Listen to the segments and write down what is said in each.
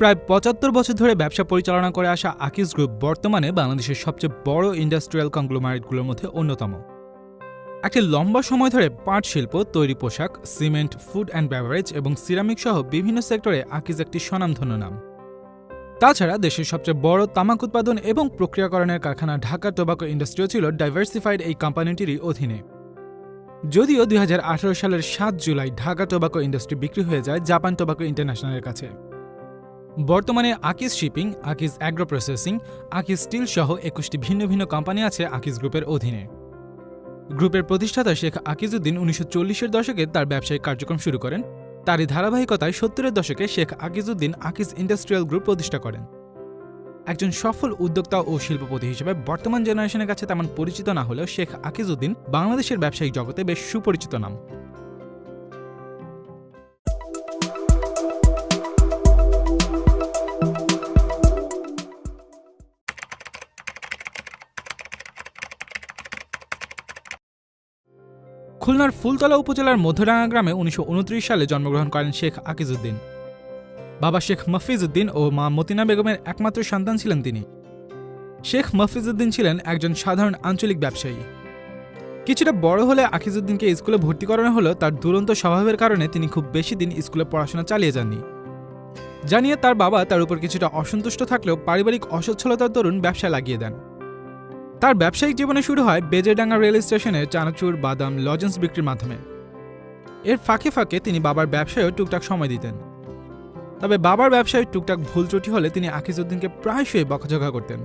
প্রায় পঁচাত্তর বছর ধরে ব্যবসা পরিচালনা করে আসা আকিজ গ্রুপ বর্তমানে বাংলাদেশের সবচেয়ে বড় ইন্ডাস্ট্রিয়াল কংগ্লোমারেটগুলোর মধ্যে অন্যতম। একটি লম্বা সময় ধরে পাট শিল্প, তৈরি পোশাক, সিমেন্ট, ফুড অ্যান্ড বেভারেজ এবং সিরামিক সহ বিভিন্ন সেক্টরে আকিজ একটি স্বনামধন্য নাম। তাছাড়া দেশের সবচেয়ে বড় তামাক উৎপাদন এবং প্রক্রিয়াকরণের কারখানা ঢাকা টোবাকো ইন্ডাস্ট্রিও ছিল ডাইভার্সিফাইড এই কোম্পানিটিরই অধীনে। যদিও দুই হাজার আঠেরো সালের সাত জুলাই ঢাকা টোবাকো ইন্ডাস্ট্রি বিক্রি হয়ে যায় জাপান টোবাকো ইন্টারন্যাশনালের কাছে। বর্তমানে Akij shipping Akij agro processing Akij steel সহ একুশটি ভিন্ন ভিন্ন কোম্পানি আছে আকিজ গ্রুপের অধীনে। গ্রুপের প্রতিষ্ঠাতা শেখ আকিজউদ্দিন উনিশশো চল্লিশের দশকে তার ব্যবসায়িক কার্যক্রম শুরু করেন। তারই ধারাবাহিকতায় সত্তরের দশকে শেখ আকিজউদ্দিন আকিজ ইন্ডাস্ট্রিয়াল গ্রুপ প্রতিষ্ঠা করেন। একজন সফল উদ্যোক্তা ও শিল্পপতি হিসেবে বর্তমান জেনারেশনের কাছে তেমন পরিচিত না হলেও শেখ আকিজউদ্দিন বাংলাদেশের ব্যবসায়িক জগতে বেশ সুপরিচিত নাম। খুলনার ফুলতলা উপজেলার মধ্যরাঙ্গা গ্রামে উনিশশো উনত্রিশ সালে জন্মগ্রহণ করেন শেখ আকিজউদ্দিন। বাবা শেখ মফিজউদ্দিন ও মা মতিনা বেগমের একমাত্র সন্তান ছিলেন তিনি। শেখ মফিজউদ্দিন ছিলেন একজন সাধারণ আঞ্চলিক ব্যবসায়ী। কিছুটা বড় হলে আকিজউদ্দিনকে স্কুলে ভর্তি করানো হলো, তার দুরন্ত স্বভাবের কারণে তিনি খুব বেশি দিন স্কুলে পড়াশোনা চালিয়ে যাননি। জানিয়ে তার বাবা তার উপর কিছুটা অসন্তুষ্ট থাকলেও পারিবারিক অসচ্ছলতার দরুন ব্যবসায় লাগিয়ে দেন। তার ব্যবসায়িক জীবনে শুরু হয় বেজেডাঙ্গা রেল স্টেশনে চানাচুর বাদাম লজেন্স বিক্রির মাধ্যমে। এর ফাঁকে ফাঁকে তিনি বাবার ব্যবসায়ও টুকটাক সময় দিতেন। তবে বাবার ব্যবসায় টুকটাক ভুল ত্রুটি হলে তিনি আকিজউদ্দিনকে প্রায়শই বকাঝকা করতেন।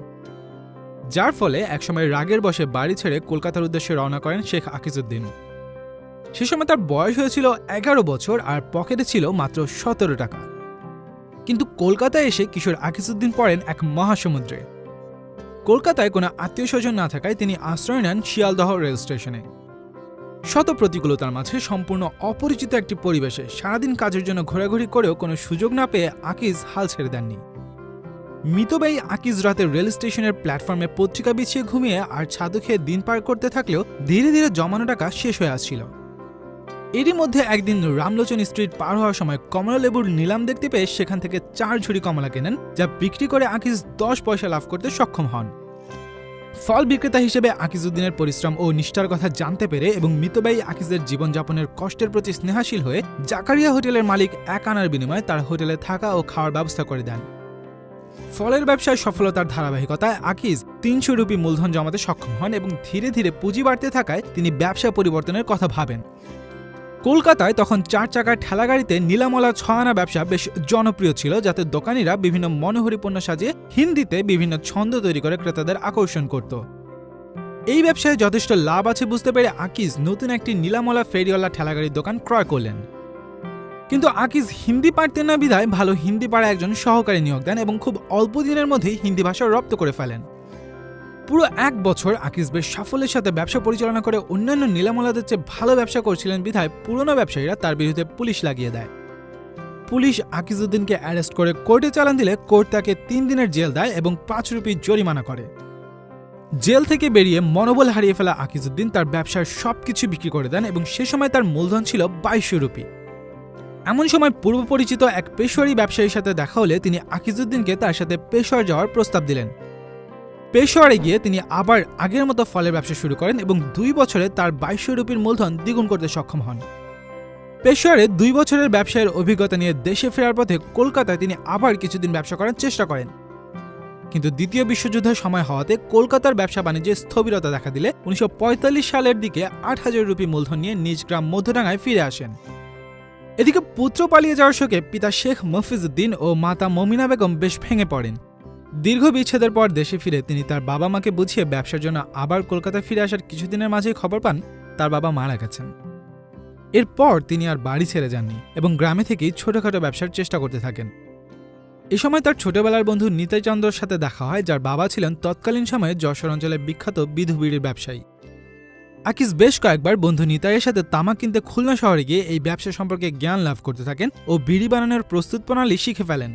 যার ফলে একসময় রাগের বসে বাড়ি ছেড়ে কলকাতার উদ্দেশ্যে রওনা করেন শেখ আকিজউদ্দিন। সে সময় তার বয়স হয়েছিল এগারো বছর আর পকেটে ছিল মাত্র সতেরো টাকা। কিন্তু কলকাতায় এসে কিশোর আকিজউদ্দিন পড়েন এক মহাসমুদ্রে। কলকাতায় কোনো আত্মীয় স্বজন না থাকায় তিনি আশ্রয় নেন শিয়ালদহ রেল স্টেশনে। শত প্রতিকূলতার মাঝে সম্পূর্ণ অপরিচিত একটি পরিবেশে সারাদিন কাজের জন্য ঘোরাঘুরি করেও কোনো সুযোগ না পেয়ে আকিজ হাল ছেড়ে দেননি। মিতব্যয়ী আকিজ রাতে রেল স্টেশনের প্ল্যাটফর্মে পত্রিকা বিছিয়ে ঘুমিয়ে আর ছাদু খেয়ে দিন পার করতে থাকলেও ধীরে ধীরে জমানো টাকা শেষ হয়ে আসছিল। এরই মধ্যে একদিন রামলোচন স্ট্রিট পার হওয়ার সময় কমলা লেবুর নিলাম দেখতে পেয়ে সেখান থেকে চার ঝুড়ি কমলা কেনেন, যা বিক্রি করে আকিজ দশ পয়সা লাভ করতে সক্ষম হন। ফল বিক্রেতা হিসেবে আকিজউদ্দিনের পরিশ্রম ও নিষ্ঠার কথা জানতে পেরে এবং মিতব্যয়ী আকিজের জীবনযাপনের কষ্টের প্রতি স্নেহাশীল হয়ে জাকারিয়া হোটেলের মালিক এক আনার বিনিময়ে তার হোটেলে থাকা ও খাওয়ার ব্যবস্থা করে দেন। ফলের ব্যবসায় সফলতার ধারাবাহিকতায় আকিজ তিনশো রুপি মূলধন জমাতে সক্ষম হন এবং ধীরে ধীরে পুঁজি বাড়তে থাকায় তিনি ব্যবসা পরিবর্তনের কথা ভাবেন। কলকাতায় তখন চার চাকার ঠেলাগাড়িতে নীলামলা ছয়ানা ব্যবসা বেশ জনপ্রিয় ছিল, যাতে দোকানিরা বিভিন্ন মনোহরি পণ্য সাজিয়ে হিন্দিতে বিভিন্ন ছন্দ তৈরি করে ক্রেতাদের আকর্ষণ করত। এই ব্যবসায় যথেষ্ট লাভ আছে বুঝতে পেরে আকিজ নতুন একটি নীলামলা ফেরিওয়ালা ঠেলাগাড়ির দোকান ক্রয় করলেন। কিন্তু আকিজ হিন্দি পারতেন না বিধায় ভালো হিন্দি পাড়া একজন সহকারী নিয়োগ দেন এবং খুব অল্প দিনের মধ্যেই হিন্দি ভাষা রপ্ত করে ফেলেন। পুরো এক বছর আকিজ বেশ সাফল্যের সাথে ব্যবসা পরিচালনা করে অন্যান্য নীলামলাদের চেয়ে ভালো ব্যবসা করছিলেন বিধায় পুরনো ব্যবসায়ীরা তার বিরুদ্ধে পুলিশ লাগিয়ে দেয়। পুলিশ আকিজউদ্দিনকে অ্যারেস্ট করে কোর্টে চালান দিলে কোর্ট তাকে তিন দিনের জেল দেয় এবং পাঁচ রুপি জরিমানা করে। জেল থেকে বেরিয়ে মনোবল হারিয়ে ফেলা আকিজউদ্দিন তার ব্যবসার সব কিছু বিক্রি করে দেন এবং সে সময় তার মূলধন ছিল বাইশশো রুপি। এমন সময় পূর্ব পরিচিত এক পেশোয়ারি ব্যবসায়ীর সাথে দেখা হলে তিনি আকিজউদ্দিনকে তার সাথে পেশোয়ার যাওয়ার প্রস্তাব দিলেন। পেশোয়ারে গিয়ে তিনি আবার আগের মতো ফলের ব্যবসা শুরু করেন এবং দুই বছরে তার বাইশশো রুপির মূলধন দ্বিগুণ করতে সক্ষম হন। পেশোয়ারে দুই বছরের ব্যবসায়ের অভিজ্ঞতা নিয়ে দেশে ফেরার পথে কলকাতায় তিনি আবার কিছুদিন ব্যবসা করার চেষ্টা করেন। কিন্তু দ্বিতীয় বিশ্বযুদ্ধের সময় হওয়াতে কলকাতার ব্যবসা বাণিজ্যে স্থবিরতা দেখা দিলে উনিশশো পঁয়তাল্লিশ সালের দিকে আট হাজার রুপি মূলধন নিয়ে নিজ গ্রাম মধ্যডাঙ্গায় ফিরে আসেন। এদিকে পুত্র পালিয়ে যাওয়ার শোকে পিতা শেখ মফিজউদ্দিন ও মাতা মমিনা বেগম বেশ ভেঙে পড়েন। দীর্ঘ বিচ্ছেদের পর দেশে ফিরে তিনি তার বাবা মাকে বুঝিয়ে ব্যবসার জন্য আবার কলকাতায় ফিরে আসার কিছুদিনের মাঝেই খবর পান, তার বাবা মারা গেছেন। এরপর তিনি আর বাড়ি ছেড়ে যাননি এবং গ্রামে থেকেই ছোটখাটো ব্যবসার চেষ্টা করতে থাকেন। এ সময় তার ছোটবেলার বন্ধু নিতাই চন্দ্রর সাথে দেখা হয়, যার বাবা ছিলেন তৎকালীন সময়ে যশোর অঞ্চলের বিখ্যাত বিধুবিড়ির ব্যবসায়ী। আকিস বেশ কয়েকবার বন্ধু নিতাইয়ের সাথে তামাক কিনতে খুলনা শহরে গিয়ে এই ব্যবসা সম্পর্কে জ্ঞান লাভ করতে থাকেন ও বিড়ি বানানোর প্রস্তুত প্রণালী শিখে ফেলেন।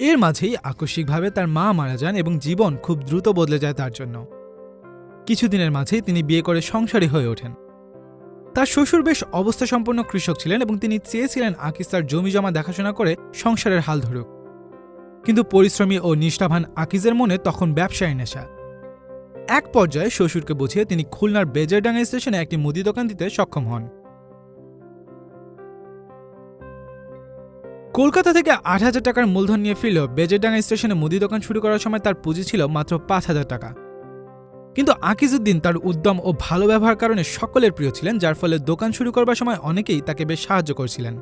এর মাঝেই আকস্মিকভাবে তার মা মারা যান এবং জীবন খুব দ্রুত বদলে যায় তার জন্য। কিছুদিনের মাঝেই তিনি বিয়ে করে সংসারী হয়ে ওঠেন। তার শ্বশুর বেশ অবস্থা সম্পন্ন কৃষক ছিলেন এবং তিনি চেয়েছিলেন আকিজ তার জমি জমা দেখাশোনা করে সংসারের হাল ধরুক। কিন্তু পরিশ্রমী ও নিষ্ঠাভান আকিজের মনে তখন ব্যবসায়ী নেশা। এক পর্যায়ে শ্বশুরকে বুঝিয়ে তিনি খুলনার বেজারডাঙ্গা স্টেশনে একটি মুদি দোকান দিতে সক্ষম হন। কলকাতা থেকে আট হাজার টাকার মূলধন নিয়ে ফিরলেও বেজেরডাঙ্গা স্টেশনে মুদি দোকান শুরু করার সময় তার পুঁজি ছিল মাত্র পাঁচ হাজার টাকা। কিন্তু আকিজউদ্দিন তার উদ্যম ও ভালো ব্যবহার কারণে সকলের প্রিয় ছিলেন, যার ফলে দোকান শুরু করবার সময় অনেকেই তাকে বেশ সাহায্য করছিলেন।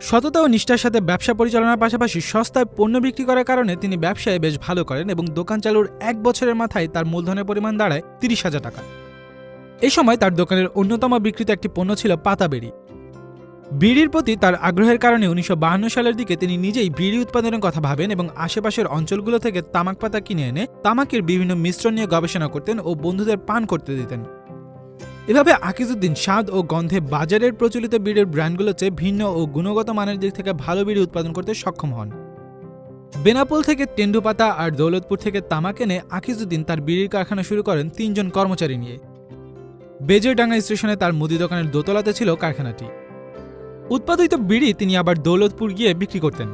সততা ও নিষ্ঠার সাথে ব্যবসা পরিচালনার পাশাপাশি সস্তায় পণ্য বিক্রি করার কারণে তিনি ব্যবসায় বেশ ভালো করেন এবং দোকান চালুর এক বছরের মাথায় তার মূলধনের পরিমাণ দাঁড়ায় তিরিশ হাজার টাকা। এ সময় তার দোকানের অন্যতম বিক্রিত একটি পণ্য ছিল পাতা বেরি বিড়ির প্রতি তার আগ্রহের কারণে উনিশশো সালের দিকে তিনি নিজেই বিড়ি উৎপাদনের কথা ভাবেন এবং আশেপাশের অঞ্চলগুলো থেকে তামাক পাতা কিনে এনে তামাকের বিভিন্ন মিশ্রণ নিয়ে গবেষণা করতেন ও বন্ধুদের পান করতে দিতেন। এভাবে আকিজুদ্দিন স্বাদ ও গন্ধে বাজারের প্রচলিত বিড়ির ব্র্যান্ডগুলোর চেয়ে ভিন্ন ও গুণগত মানের দিক থেকে ভালো বিড়ি উৎপাদন করতে সক্ষম হন। বেনাপোল থেকে তেন্ডুপাতা আর দৌলতপুর থেকে তামাক এনে আকিজুদ্দিন তার বিড়ির কারখানা শুরু করেন তিনজন কর্মচারী নিয়ে। বেজেরডাঙ্গা স্টেশনে তার মুদি দোকানের দোতলাতে ছিল কারখানাটি। উৎপাদিত বিড়ি তিনি আবার দৌলতপুর গিয়ে বিক্রি করতেন।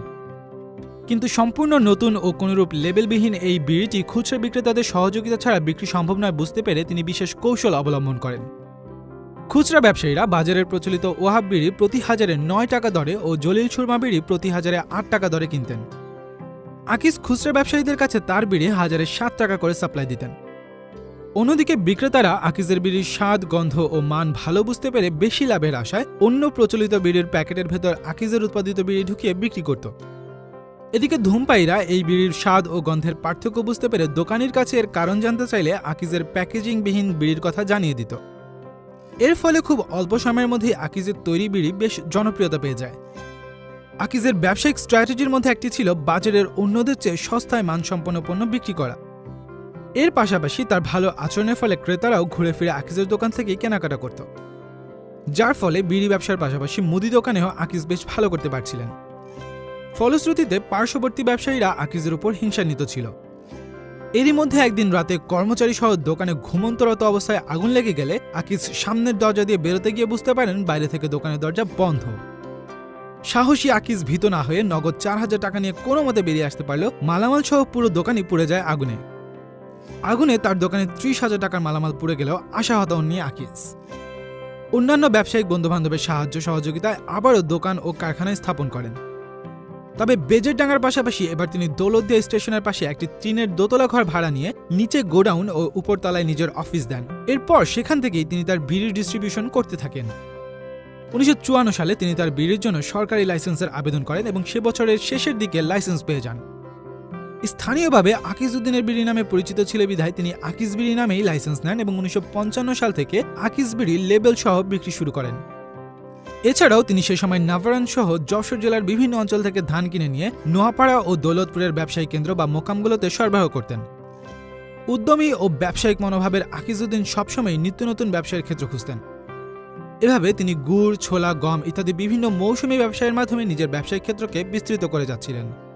কিন্তু সম্পূর্ণ নতুন ও কোনরূপ লেবেলবিহীন এই বিড়িটি খুচরা বিক্রেতাদের সহযোগিতা ছাড়া বিক্রি সম্ভব নয় বুঝতে পেরে তিনি বিশেষ কৌশল অবলম্বন করেন। খুচরা ব্যবসায়ীরা বাজারের প্রচলিত ওহাব বিড়ি প্রতি হাজারে নয় টাকা দরে ও জলিল সুরমা বিড়ি প্রতি হাজারে আট টাকা দরে কিনতেন। আকিস খুচরা ব্যবসায়ীদের কাছে তার বিড়ি হাজারে সাত টাকা করে সাপ্লাই দিতেন। অন্যদিকে বিক্রেতারা আকিজের বিড়ির স্বাদ, গন্ধ ও মান ভালো বুঝতে পেরে বেশি লাভের আশায় অন্য প্রচলিত বিড়ির প্যাকেটের ভেতর আকিজের উৎপাদিত বিড়ি ঢুকিয়ে বিক্রি করত। এদিকে ধূমপায়ীরা এই বিড়ির স্বাদ ও গন্ধের পার্থক্য বুঝতে পেরে দোকানির কাছে এর কারণ জানতে চাইলে আকিজের প্যাকেজিংবিহীন বিড়ির কথা জানিয়ে দিত। এর ফলে খুব অল্প সময়ের মধ্যেই আকিজের তৈরি বিড়ি বেশ জনপ্রিয়তা পেয়ে যায়। আকিজের ব্যবসায়িক স্ট্র্যাটেজির মধ্যে একটি ছিল বাজারের অন্যদের চেয়ে সস্তায় মানসম্পন্ন পণ্য বিক্রি করা। এর পাশাপাশি তার ভালো আচরণের ফলে ক্রেতারাও ঘুরে ফিরে আকিজের দোকান থেকেই কেনাকাটা করত। যার ফলে বিড়ি ব্যবসার পাশাপাশি মুদি দোকানেও আকিজ বেশ ভালো করতে পারছিলেন। ফলশ্রুতিতে পার্শ্ববর্তী ব্যবসায়ীরা আকিজের উপর হিংসান্বিত ছিল। এরই মধ্যে একদিন রাতে কর্মচারী সহ দোকানে ঘুমন্তরত অবস্থায় আগুন লেগে গেলে আকিজ সামনের দরজা দিয়ে বেরোতে গিয়ে বুঝতে পারেন বাইরে থেকে দোকানের দরজা বন্ধ। সাহসী আকিজ ভীত না হয়ে নগদ চার হাজার টাকা নিয়ে কোনো মতে বেরিয়ে আসতে পারল মালামাল সহ পুরো দোকানই পুড়ে যায় আগুনে। আগুনে তার দোকানে ত্রিশ হাজার টাকার মালামাল পুড়ে গেলেও আশাহত হননি আকিজ অন্যান্য ব্যবসায়িক বন্ধুবান্ধবের সাহায্য সহযোগিতায় আবারও দোকান ও কারখানায় স্থাপন করেন। তবে বেজের ডাঙ্গার পাশাপাশি এবার তিনি দৌলতদিয়া স্টেশনের পাশে একটি টিনের দোতলা ঘর ভাড়া নিয়ে নিচে গোডাউন ও উপরতলায় নিজের অফিস দেন। এরপর সেখান থেকেই তিনি তার বিড়ির ডিস্ট্রিবিউশন করতে থাকেন। উনিশশো চুয়ান্ন সালে তিনি তার বিড়ির জন্য সরকারি লাইসেন্সের আবেদন করেন এবং সে বছরের শেষের দিকে লাইসেন্স পেয়ে যান। স্থানীয়ভাবে আকিজউদ্দিনের বিড়ি নামে পরিচিত ছিল বিধায় তিনি আকিজ বিড়ি নামেই লাইসেন্স নেন এবং উনিশশো পঞ্চান্ন সাল থেকে আকিজ বিড়ি লেবেল সহ বিক্রি শুরু করেন। এছাড়াও তিনি সে সময় নাভারান সহ যশোর জেলার বিভিন্ন অঞ্চল থেকে ধান কিনে নিয়ে নোয়াপাড়া ও দৌলতপুরের ব্যবসায়ী কেন্দ্র বা মোকামগুলোতে সরবরাহ করতেন। উদ্যমী ও ব্যবসায়িক মনোভাবের আকিজউদ্দিন সবসময় নিত্য নতুন ব্যবসায়ের ক্ষেত্র খুঁজতেন। এভাবে তিনি গুড়, ছোলা, গম ইত্যাদি বিভিন্ন মৌসুমী ব্যবসায়ের মাধ্যমে নিজের ব্যবসায়িক ক্ষেত্রকে বিস্তৃত করে যাচ্ছিলেন।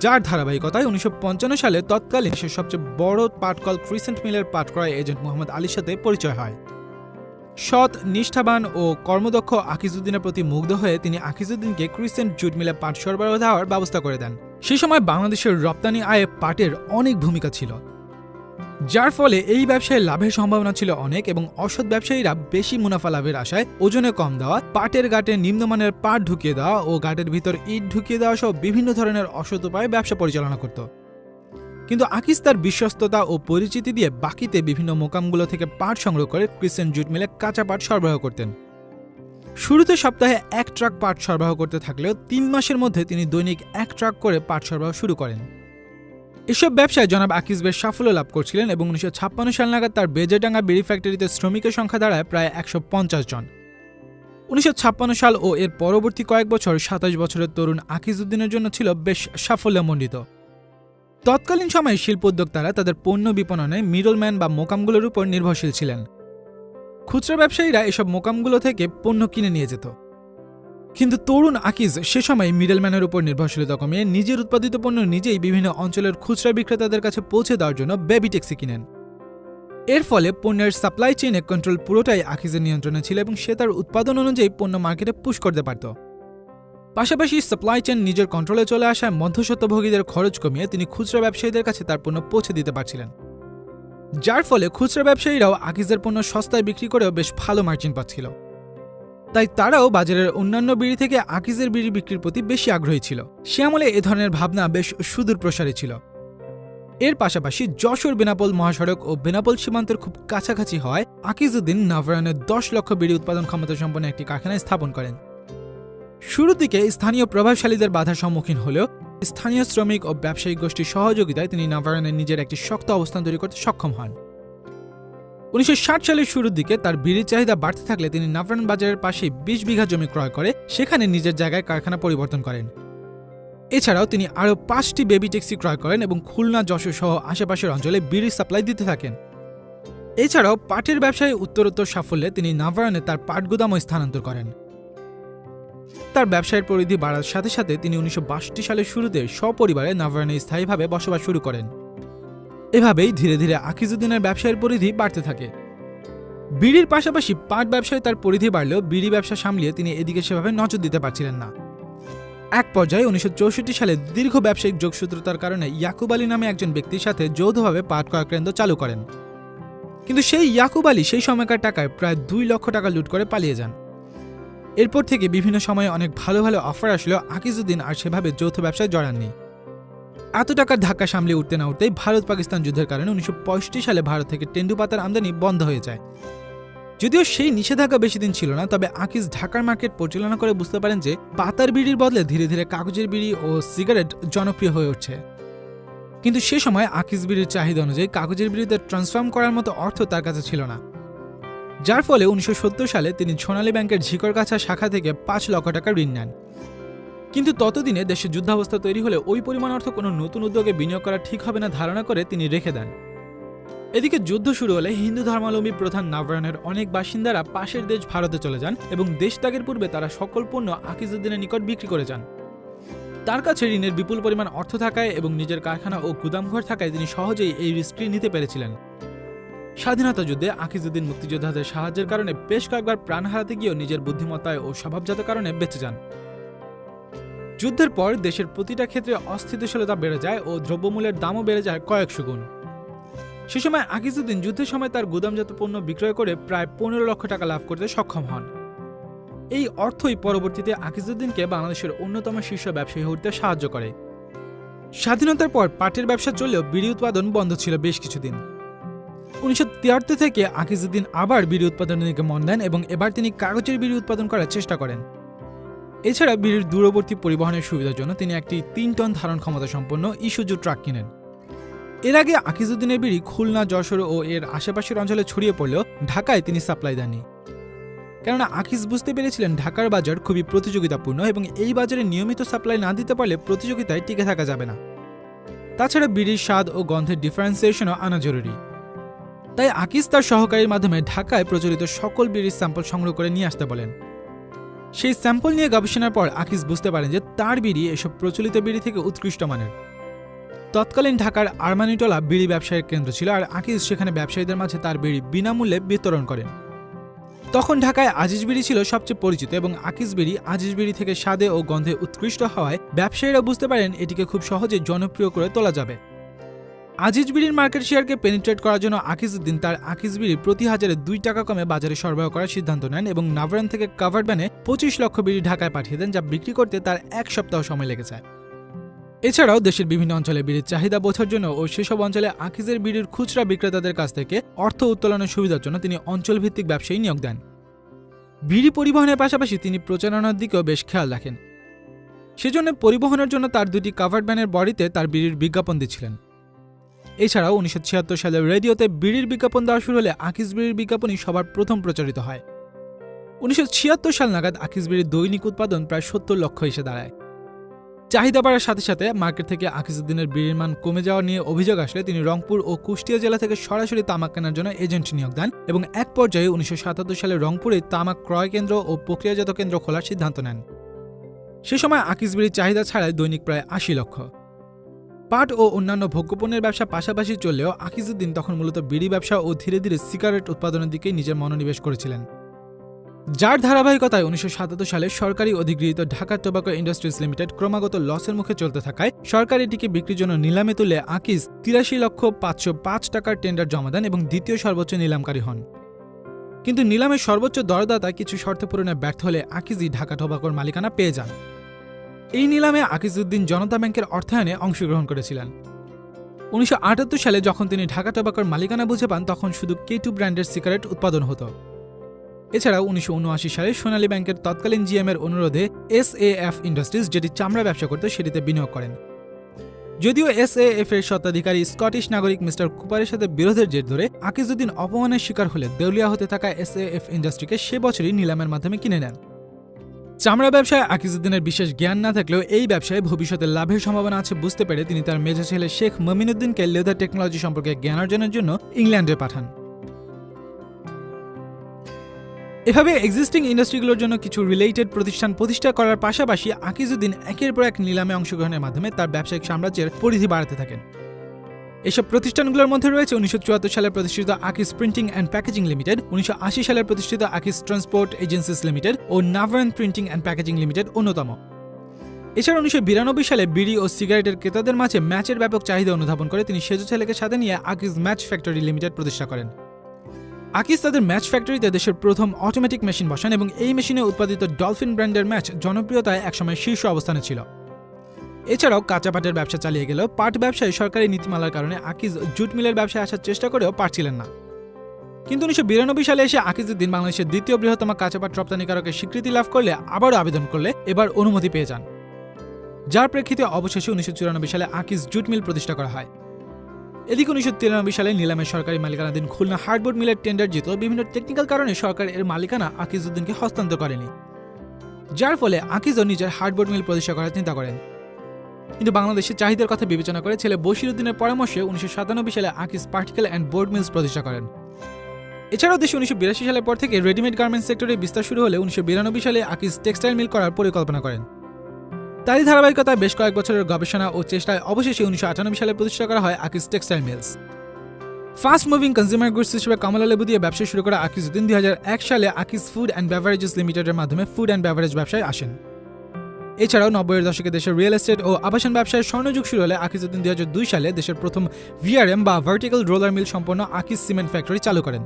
যার ধারাবাহিকতায় উনিশশো পঞ্চান্ন সালে তৎকালীন সে সবচেয়ে বড় পাটকল ক্রিসেন্ট মিলের পাঠ করায় এজেন্ট মোহাম্মদ আলীর সাথে পরিচয় হয়। সৎ, নিষ্ঠাবান ও কর্মদক্ষ আকিজুদ্দিনের প্রতি মুগ্ধ হয়ে তিনি আকিজুদ্দিনকে ক্রিসেন্ট জুট মিলে পাট সরবরাহ দেওয়ার ব্যবস্থা করে দেন। সে সময় বাংলাদেশের রপ্তানি আয়ে পাটের অনেক ভূমিকা ছিল। যার ফলে এই ব্যবসায় লাভের সম্ভাবনা ছিল অনেক এবং অসৎ ব্যবসায়ীরা বেশি মুনাফা লাভের আশায় ওজনে কম দেওয়া, পাটের গাটে নিম্নমানের পাট ঢুকিয়ে দেওয়া ও গাটের ভিতর ইট ঢুকিয়ে দেওয়া সহ বিভিন্ন ধরনের অসৎ উপায়ে ব্যবসা পরিচালনা করত। কিন্তু আকিস তার বিশ্বস্ততা ও পরিচিতি দিয়ে বাকিতে বিভিন্ন মোকামগুলো থেকে পাট সংগ্রহ করে ক্রিশ্চিয়ান জুট মিলে কাঁচা পাট সরবরাহ করতেন। শুরুতে সপ্তাহে এক ট্রাক পাট সরবরাহ করতে থাকলেও তিন মাসের মধ্যে তিনি দৈনিক এক ট্রাক করে পাট সরবরাহ শুরু করেন। এসব ব্যবসায় জনাব আকিস বেশ সাফল্য লাভ করছিলেন এবং উনিশশো ছাপ্পান্ন সাল নাগাদ তার বেজেডাঙ্গা বিড়ি ফ্যাক্টরিতে শ্রমিকের সংখ্যা দাঁড়ায় প্রায় একশো পঞ্চাশ জন। উনিশশো ছাপ্পান্ন সাল ও এর পরবর্তী কয়েক বছর সাতাশ বছরের তরুণ আকিজউদ্দিনের জন্য ছিল বেশ সাফল্যমণ্ডিত। তৎকালীন সময়ে শিল্প উদ্যোক্তারা তাদের পণ্য বিপণনে মিডলম্যান বা মোকামগুলোর উপর নির্ভরশীল ছিলেন। খুচরা ব্যবসায়ীরা এসব মোকামগুলো থেকে পণ্য কিনে নিয়ে যেত। কিন্তু তরুণ আকিজ সে সময় মিডলম্যানের উপর নির্ভরশীলতা কমিয়ে নিজের উৎপাদিত পণ্য নিজেই বিভিন্ন অঞ্চলের খুচরা বিক্রেতাদের কাছে পৌঁছে দেওয়ার জন্য বেবি ট্যাক্সি কিনেন। এর ফলে পণ্যের সাপ্লাই চেইনে কন্ট্রোল পুরোটাই আকিজের নিয়ন্ত্রণে ছিল এবং সে তার উৎপাদন অনুযায়ী পণ্য মার্কেটে পুশ করতে পারত। পাশাপাশি সাপ্লাই চেন নিজের কন্ট্রোলে চলে আসায় মধ্যস্বত্বভোগীদের খরচ কমিয়ে তিনি খুচরা ব্যবসায়ীদের কাছে তার পণ্য পৌঁছে দিতে পারছিলেন। যার ফলে খুচরা ব্যবসায়ীরাও আকিজের পণ্য সস্তায় বিক্রি করেও বেশ ভালো মার্জিন পাচ্ছিল। তাই তারাও বাজারের অন্যান্য বিড়ি থেকে আকিজের বিড়ি বিক্রির প্রতি বেশি আগ্রহী ছিল। সে আমলে এ ধরনের ভাবনা বেশ সুদূর প্রসারী ছিল। এর পাশাপাশি যশোর বেনাপোল মহাসড়ক ও বেনাপোল সীমান্তের খুব কাছাকাছি হওয়ায় আকিজউদ্দিন নাভরানের দশ লক্ষ বিড়ি উৎপাদন ক্ষমতা সম্পন্ন একটি কারখানা স্থাপন করেন। শুরুর দিকে স্থানীয় প্রভাবশালীদের বাধার সম্মুখীন হলেও স্থানীয় শ্রমিক ও ব্যবসায়িক গোষ্ঠীর সহযোগিতায় তিনি নাভারানের নিজের একটি শক্ত অবস্থান তৈরি করতে সক্ষম হন। উনিশশো ষাট সালের শুরুর দিকে তার বিড়ির চাহিদা বাড়তে থাকলে তিনি নাভারান বাজারের পাশে বিশ বিঘা জমি ক্রয় করে সেখানে নিজের জায়গায় কারখানা পরিবর্তন করেন। এছাড়াও তিনি আরও পাঁচটি বেবি ট্যাক্সি ক্রয় করেন এবং খুলনা, যশোর সহ আশেপাশের অঞ্চলে বিড়ির সাপ্লাই দিতে থাকেন। এছাড়াও পাটের ব্যবসায় উত্তরোত্তর সাফল্যে তিনি নাভারানে তার পাট গুদামও স্থানান্তর করেন। তার ব্যবসায়ের পরিধি বাড়ার সাথে সাথে তিনি উনিশশো সালের শুরুতে সপরিবারে নাভারানে স্থায়ীভাবে বসবাস শুরু করেন। এভাবেই ধীরে ধীরে আকিজুদ্দিনের ব্যবসায়ের পরিধি বাড়তে থাকে। বিড়ির পাশাপাশি পাট ব্যবসায় তার পরিধি বাড়লেও বিড়ি ব্যবসা সামলিয়ে তিনি এদিকে সেভাবে নজর দিতে পারছিলেন না। এক পর্যায়ে উনিশশো চৌষট্টি সালে দীর্ঘ ব্যবসায়িক যোগসূত্রতার কারণে ইয়াকুব আলী নামে একজন ব্যক্তির সাথে যৌথভাবে পাট ক্রয় কেন্দ্র চালু করেন। কিন্তু সেই ইয়াকুব আলী সেই সময়কার টাকায় প্রায় দুই লক্ষ টাকা লুট করে পালিয়ে যান। এরপর থেকে বিভিন্ন সময়ে অনেক ভালো ভালো অফার আসলেও আকিজুদ্দিন আর সেভাবে যৌথ ব্যবসায় জড়াননি। এত টাকার ধাক্কা সামলে উঠতে না উঠতেই ভারত পাকিস্তান যুদ্ধের কারণে উনিশশো সালে ভারত থেকে টেন্ডু পাতার আমদানি বন্ধ হয়ে যায়। যদিও সেই নিষেধাজ্ঞা বেশি দিন ছিল না, তবে আকিজ ঢাকার মার্কেট পরিচালনা করে বুঝতে পারেন যে পাতার বিড়ির বদলে ধীরে ধীরে কাগজের বিড়ি ও সিগারেট জনপ্রিয় হয়ে উঠছে। কিন্তু সে সময় আকিজ বিড়ির চাহিদা অনুযায়ী কাগজের বিড়িতে ট্রান্সফর্ম করার মতো অর্থ তার কাছে ছিল না। যার ফলে উনিশশো সত্তর সালে তিনি সোনালী ব্যাংকের ঝিকরগাছা শাখা থেকে পাঁচ লক্ষ টাকা ঋণ নেন। কিন্তু ততদিনে দেশে যুদ্ধাবস্থা তৈরি হলে ওই পরিমাণ অর্থ কোনো নতুন উদ্যোগে বিনিয়োগ করা ঠিক হবে না ধারণা করে তিনি রেখে দেন। এদিকে যুদ্ধ শুরু হলে হিন্দু ধর্মাবলম্বী প্রধান নাভরানের অনেক বাসিন্দারা পাশের দেশ ভারতে চলে যান এবং দেশ ত্যাগের পূর্বে তারা সকল পণ্য আকিজুদ্দিনের নিকট বিক্রি করে যান। তার কাছে ঋণের বিপুল পরিমাণ অর্থ থাকায় এবং নিজের কারখানা ও গুদামঘর থাকায় তিনি সহজেই এই রিস্কটি নিতে পেরেছিলেন। স্বাধীনতা যুদ্ধে আকিজুদ্দিন মুক্তিযোদ্ধাদের সাহায্যের কারণে বেশ কয়েকবার প্রাণ হারাতে গিয়েও নিজের বুদ্ধিমত্তায় ও স্বভাবজাত কারণে বেঁচে যান। যুদ্ধের পর দেশের প্রতিটা ক্ষেত্রে অস্থিতিশীলতা বেড়ে যায় ও দ্রব্যমূল্যের দামও বেড়ে যায় কয়েকশো গুণ। সে সময় আকিজুদ্দিন যুদ্ধের সময় তার গুদামজাত পণ্য বিক্রয় করে প্রায় পনেরো লক্ষ টাকা লাভ করতে সক্ষম হন। এই অর্থই পরবর্তীতে আকিজুদ্দিনকে বাংলাদেশের অন্যতম শীর্ষ ব্যবসায়ী হতে সাহায্য করে। স্বাধীনতার পর পাটের ব্যবসা চললেও বিড়ি উৎপাদন বন্ধ ছিল বেশ কিছুদিন। উনিশশো তিয়াত্তর থেকে আকিজুদ্দিন আবার বিড়ি উৎপাদনের দিকে মন দেন এবং এবার তিনি কাগজের বিড়ি উৎপাদন করার চেষ্টা করেন। এছাড়া বিড়ির দূরবর্তী পরিবহনের সুবিধার জন্য তিনি একটি তিন টন ধারণ ক্ষমতা সম্পন্ন ইস্যুজু ট্রাক কিনেন। এর আগে আকিজুদ্দিনের বিড়ি খুলনা, যশোর ও এর আশেপাশের অঞ্চলে ছড়িয়ে পড়লেও ঢাকায় তিনি সাপ্লাই দেননি। কেননা আকিজ বুঝতে পেরেছিলেন ঢাকার বাজার খুবই প্রতিযোগিতাপূর্ণ এবং এই বাজারে নিয়মিত সাপ্লাই না দিতে পারলে প্রতিযোগিতায় টিকে থাকা যাবে না। তাছাড়া বিড়ির স্বাদ ও গন্ধের ডিফারেন্সিয়েশনও আনা জরুরি। তাই আকিজ তার সহকারীর মাধ্যমে ঢাকায় প্রচলিত সকল বিড়ির স্যাম্পল সংগ্রহ করে নিয়ে আসতে বলেন। সেই স্যাম্পল নিয়ে গবেষণার পর আকিজ বুঝতে পারেন যে তার বিড়ি এসব প্রচলিত বিড়ি থেকে উৎকৃষ্ট মানের। তৎকালীন ঢাকার আরমানিটোলা বিড়ি ব্যবসায়ের কেন্দ্র ছিল আর আকিজ সেখানে ব্যবসায়ীদের মাঝে তার বিড়ি বিনামূল্যে বিতরণ করেন। তখন ঢাকায় আজিজ বিড়ি ছিল সবচেয়ে পরিচিত এবং আকিজ বিড়ি আজিজ বিড়ি থেকে স্বাদে ও গন্ধে উৎকৃষ্ট হওয়ায় ব্যবসায়ীরা বুঝতে পারেন এটিকে খুব সহজে জনপ্রিয় করে তোলা যাবে। আজিজ বিড়ির মার্কেট শেয়ারকে পেনিট্রেট করার জন্য আকিজউদ্দিন তার আকিজ বিড়ি প্রতি হাজারে দুই টাকা কমে বাজারে সরবরাহ করার সিদ্ধান্ত নেন এবং নাভারান থেকে কাভার্ড ব্যানে পঁচিশ লক্ষ বিড়ি ঢাকায় পাঠিয়ে দেন, যা বিক্রি করতে তার এক সপ্তাহ সময় লেগে যায়। এছাড়াও দেশের বিভিন্ন অঞ্চলে বিড়ির চাহিদা বোঝার জন্য ও সেসব অঞ্চলে আকিজের বিড়ির খুচরা বিক্রেতাদের কাছ থেকে অর্থ উত্তোলনের সুবিধার জন্য তিনি অঞ্চলভিত্তিক ব্যবসায়ী নিয়োগ দেন। বিড়ি পরিবহনের পাশাপাশি তিনি প্রচারণার দিকেও বেশ খেয়াল রাখেন। সেজন্য পরিবহনের জন্য তার দুটি কাভার্ড ব্যানের বডিতে তার বিড়ির বিজ্ঞাপন দিচ্ছিলেন। এছাড়াও উনিশশো ছিয়াত্তর সালে রেডিওতে বিড়ির বিজ্ঞাপন দেওয়া শুরু হলে আকিজ বিড়ির বিজ্ঞাপনই সবার প্রথম প্রচারিত হয়। উনিশশো ছিয়াত্তর সাল নাগাদ আকিজ বিড়ির দৈনিক উৎপাদন প্রায় সত্তর লক্ষ এসে দাঁড়ায়। চাহিদা বাড়ার সাথে সাথে মার্কেট থেকে আকিজউদ্দিনের বিড়ির মান কমে যাওয়া নিয়ে অভিযোগ আসলে তিনি রংপুর ও কুষ্টিয়া জেলা থেকে সরাসরি তামাক কেনার জন্য এজেন্ট নিয়োগ দেন এবং এক পর্যায়ে উনিশশো সাতাত্তর সালে রংপুরে তামাক ক্রয় কেন্দ্র ও প্রক্রিয়াজাত কেন্দ্র খোলার সিদ্ধান্ত নেন। সে সময় আকিজ বিড়ির চাহিদা ছাড়াই দৈনিক প্রায় আশি লক্ষ। পাট ও অন্যান্য ভোগ্যপণ্যের ব্যবসা পাশাপাশি চললেও আকিজুদ্দিন তখন মূলত বিড়ি ব্যবসা ও ধীরে ধীরে সিগারেট উৎপাদনের দিকেই নিজের মনোনিবেশ করেছিলেন। যার ধারাবাহিকতায় উনিশশো সাতাত্তর সালে সরকারি অধিগৃহীত ঢাকা টোবাকো ইন্ডাস্ট্রিজ লিমিটেড ক্রমাগত লসের মুখে চলতে থাকায় সরকার এটিকে বিক্রির জন্য নিলামে তুলে আকিজ তিরাশি লক্ষ পাঁচশো পাঁচ টাকার টেন্ডার জমা দেন এবং দ্বিতীয় সর্বোচ্চ নিলামকারী হন। কিন্তু নিলামের সর্বোচ্চ দরদাতা কিছু শর্ত পূরণে ব্যর্থ হলে আকিজই ঢাকা টোবাকোর মালিকানা পেয়ে যান। এই নিলামে আকিজউদ্দিন জনতা ব্যাংকের অর্থায়নে অংশগ্রহণ করেছিলেন। উনিশশো আটাত্তর সালে যখন তিনি ঢাকা টোবাকোর মালিকানা বুঝে পান, তখন শুধু কে টু ব্র্যান্ডের সিগারেট উৎপাদন হতো। এছাড়াও উনিশশো উনআশি সালে সোনালী ব্যাংকের তৎকালীন জিএমের অনুরোধে এস ইন্ডাস্ট্রিজ যেটি চামড়া ব্যবসা করতে, সেটিতে বিনিয়োগ করেন। যদিও এস এর স্বত্বাধিকারী স্কটিশ নাগরিক মিস্টার কুপারের সাথে বিরোধের জের ধরে আকিজউদ্দিন অপমানের শিকার হলে দেউলিয়া হতে থাকা এস এফ ইন্ডাস্ট্রিকে সে বছরই নিলামের মাধ্যমে কিনে নেন। চামড়া ব্যবসায় আকিজউদ্দিনের বিশেষ জ্ঞান না থাকলেও এই ব্যবসায় ভবিষ্যতে লাভের সম্ভাবনা আছে বুঝতে পেরে তিনি তার মেজো ছেলে শেখ মমিনুদ্দিনকে লেদার টেকনোলজি সম্পর্কে জ্ঞান অর্জনের জন্য ইংল্যান্ডে পাঠান। এভাবে এক্সিস্টিং ইন্ডাস্ট্রিগুলোর জন্য কিছু রিলেটেড প্রতিষ্ঠান প্রতিষ্ঠা করার পাশাপাশি আকিজুদ্দিন একের পর এক নিলামে অংশগ্রহণের মাধ্যমে তার ব্যবসায়িক সাম্রাজ্যের পরিধি বাড়াতে থাকেন। এসব প্রতিষ্ঠানগুলোর মধ্যে রয়েছে উনিশশো চুয়াত্তর সালে প্রতিষ্ঠিত আকিস প্রিন্টিং অ্যান্ড প্যাকেজিং লিমিটেড উনিশশো আশি সালে প্রতিষ্ঠিত Akij transport agencies limited O Navaran printing and packaging limited অন্যতম। এছাড়া উনিশশো বিরানব্বই সালে বিড়ি ও সিগারেটের ক্রেতাদের মাঝে ম্যাচের ব্যাপক চাহিদা অনুধাবন করে তিনি সেজো ছেলেকে সাথে নিয়ে আকিজ ম্যাচ ফ্যাক্টরি লিমিটেড প্রতিষ্ঠা করেন। আকিজ তাদের ম্যাচ ফ্যাক্টরিতে দেশের প্রথম অটোমেটিক মেশিন বসান এবং এই মেশিনে উৎপাদিত ডলফিন ব্র্যান্ডের ম্যাচ জনপ্রিয়তায় একসময় শীর্ষ অবস্থানে ছিল। এছাড়াও কাঁচা পাটের ব্যবসা চালিয়ে গেলেও পাট ব্যবসায় সরকারি নীতিমালার কারণে আকিজ জুট মিলের ব্যবসায় আসার চেষ্টা করেও পারছিলেন না। কিন্তু উনিশশো বিরানব্বই সালে এসে আকিজউদ্দিন বাংলাদেশের দ্বিতীয় বৃহত্তম কাঁচাপাট রপ্তানিকারকের স্বীকৃতি লাভ করলে আবারও আবেদন করলে এবার অনুমতি পেয়ে যান। যার প্রেক্ষিতে অবশেষে উনিশশো চুরানব্বই সালে আকিজ জুট মিল প্রতিষ্ঠা করা হয়। এদিকে উনিশশো তিরানব্বই সালে নিলামের সরকারি মালিকানাধীন খুলনা হার্ডবোর্ড মিলের টেন্ডার জিত বিভিন্ন টেকনিক্যাল কারণে সরকার এর মালিকানা আকিজউদ্দিনকে হস্তান্তর করেনি। যার ফলে আকিজও নিজের হার্ডবোর্ড মিল প্রতিষ্ঠা করার চিন্তা করেন। কিন্তু বাংলাদেশের চাহিদার কথা বিবেচনা করে ছেলে বশিরউদ্দিনের পরামর্শে উনিশশো সাতানব্বই সালে Akij particle and board mills প্রতিষ্ঠা করেন। এছাড়াও দেশে উনিশশো বিরাশি সালের পর থেকে রেডিমেড গার্মেন্টস সেক্টরে বিস্তার শুরু হলে উনিশশো বিরানব্বই সালে আকিজ টেক্সটাইল মিল করার পরিকল্পনা করেন। তারই ধারাবাহিকতায় বেশ কয়েক বছরের গবেষণা ও চেষ্টায় অবশেষে উনিশশো আটানব্বই সালে প্রতিষ্ঠা করা হয় Akij textile mills. Fast moving consumer goods হিসেবে কমলা লেবু দিয়ে ব্যবসা শুরু করা আকিজউদ্দিন দুই সালে আকিজ ফুড অ্যান্ড বেভারেজেস লিমিটেডের মাধ্যমে ফুড অ্যান্ড বেভারেজ ব্যবসায় আসেন। এছাড়াও নব্বইয়ের দশকে দেশের রিয়েল এস্টেট ও আবাসন ব্যবসায় স্বর্ণযুগ শুরু হলে আকিজউদ্দিন দুই হাজার দুই সালে দেশের প্রথম ভিআরএম বা ভার্টিক্যাল রোলার মিল সম্পন্ন আকিজ সিমেন্ট ফ্যাক্টরি চালু করেন।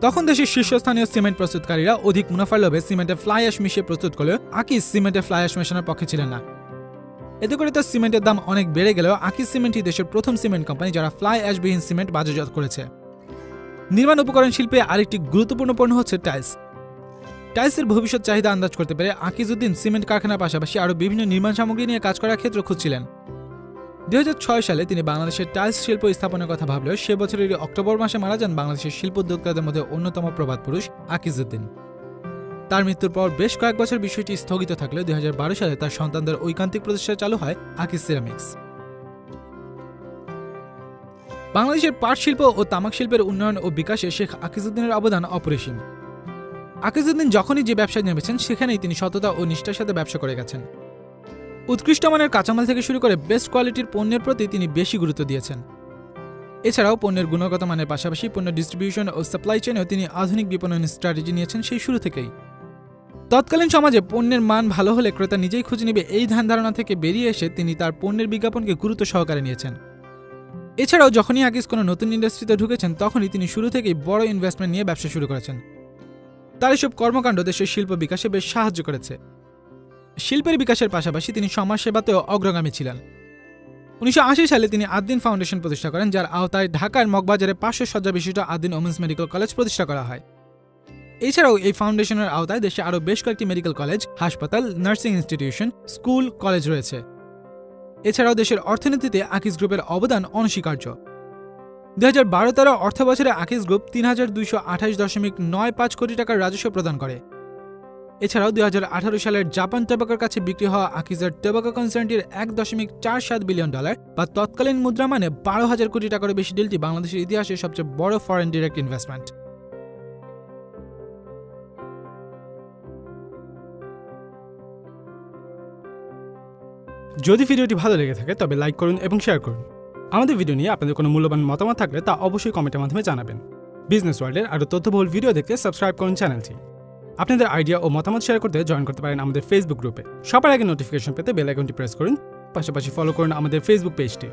তখন দেশের শীর্ষস্থানীয় সিমেন্ট প্রস্তুতকারীরা অধিক মুনাফার লোভে সিমেন্টে ফ্লাই অ্যাশ মিশিয়ে প্রস্তুত করলেও আকিজ সিমেন্টে ফ্লাই অ্যাশ মেশানোর পক্ষে ছিলেন না। এতে করে তার সিমেন্টের দাম অনেক বেড়ে গেলেও আকিজ সিমেন্টই দেশের প্রথম সিমেন্ট কোম্পানি যারা ফ্লাই অ্যাশবিহীন সিমেন্ট বাজারজাত করেছে। নির্মাণ উপকরণ শিল্পে আরেকটি গুরুত্বপূর্ণ পণ্য হচ্ছে টাইলস টাইলসের ভবিষ্যৎ চাহিদা আন্দাজ করতে পেরে আকিজউদ্দিন সিমেন্ট কারখানার পাশাপাশি আরও বিভিন্ন নির্মাণ সামগ্রী নিয়ে কাজ করার ক্ষেত্র খুঁজছিলেন। দুই হাজার ছয় সালে তিনি বাংলাদেশের টাইলস শিল্প স্থাপনের কথা ভাবলেও সে বছরের অক্টোবর মাসে মারা যান বাংলাদেশের শিল্প উদ্যোক্তাদের মধ্যে অন্যতম প্রবাদ পুরুষ আকিজউদ্দিন। তার মৃত্যুর পর বেশ কয়েক বছর বিষয়টি স্থগিত হাজার বারো সালে তার সন্তানদের ঐকান্তিক প্রতিষ্ঠা চালু হয় আকিজ সিরামিক্স। বাংলাদেশের পাট শিল্প ও তামাক শিল্পের উন্নয়ন ও বিকাশে শেখ আকিজউদ্দিনের অবদান অপরিসীম। আকিজউদ্দিন যখনই যে ব্যবসায় নেমেছেন, সেখানেই তিনি সততা ও নিষ্ঠার সাথে ব্যবসা করে গেছেন। উৎকৃষ্ট মানের কাঁচামাল থেকে শুরু করে বেস্ট কোয়ালিটির পণ্যের প্রতি তিনি বেশি গুরুত্ব দিয়েছেন। এছাড়াও পণ্যের গুণগত মানের পাশাপাশি পণ্য ডিস্ট্রিবিউশন ও সাপ্লাই চেনেও তিনি আধুনিক বিপণন স্ট্র্যাটেজি নিয়েছেন সেই শুরু থেকেই। তৎকালীন সমাজে পণ্যের মান ভালো হলে ক্রেতা নিজেই খুঁজে নেবে এই ধ্যান ধারণা থেকে বেরিয়ে এসে তিনি তার পণ্যের বিজ্ঞাপনকে গুরুত্ব সহকারে নিয়েছেন। এছাড়াও যখনই আকিজ কোনো নতুন ইন্ডাস্ট্রিতে ঢুকেছেন, তখনই তিনি শুরু থেকেই বড় ইনভেস্টমেন্ট নিয়ে ব্যবসা শুরু করেছেন। তার এসব কর্মকাণ্ড দেশের শিল্প বিকাশে বেশ সাহায্য করেছে। শিল্পের বিকাশের পাশাপাশি তিনি সমাজসেবাতেও অগ্রগামী ছিলেন। উনিশশো আশি সালে তিনি আদ্দিন ফাউন্ডেশন প্রতিষ্ঠা করেন, যার আওতায় ঢাকার মগবাজারে পাঁচশো শয্যা বিশিষ্ট আদ্দিন ওমেন্স মেডিকেল কলেজ প্রতিষ্ঠা করা হয়। এছাড়াও এই ফাউন্ডেশনের আওতায় দেশে আরও বেশ কয়েকটি মেডিকেল কলেজ, হাসপাতাল, নার্সিং ইনস্টিটিউশন, স্কুল, কলেজ রয়েছে। এছাড়াও দেশের অর্থনীতিতে আকিজ গ্রুপের অবদান অনস্বীকার্য। দুই হাজার বারো তেরো অর্থ বছরে আকিজ গ্রুপ তিন হাজার দুইশো আঠাশ দশমিক নয় পাঁচ কোটি টাকার রাজস্ব প্রদান করে। এছাড়াও দুই হাজার আঠারো সালের জাপান টোবাকোর কাছে বিক্রি হওয়া আকিজের টোবাকো কনসার্নটির এক দশমিক চার সাত বিলিয়ন ডলার বা তৎকালীন মুদ্রা মানে বারো হাজার কোটি টাকারও বেশি ডিলটি বাংলাদেশের ইতিহাসে সবচেয়ে বড় ফরেন ডিরেক্ট ইনভেস্টমেন্ট যদি ভিডিওটি ভালো লেগে থাকে, তবে লাইক করুন এবং শেয়ার করুন। আমাদের ভিডিও নিয়ে আপনাদের কোনো মূল্যবান মতামত থাকলে তা অবশ্যই কমেন্টের মাধ্যমে জানাবেন। বিজনেস ওয়ার্ল্ডের আরও তথ্যবহুল ভিডিও দেখতে সাবস্ক্রাইব করুন চ্যানেলটি আপনাদের আইডিয়া ও মতামত শেয়ার করতে জয়েন করতে পারেন আমাদের ফেসবুক গ্রুপে সবার আগে নোটিফিকেশন পেতে বেল আইকনটি প্রেস করুন। পাশাপাশি ফলো করুন আমাদের ফেসবুক পেজটি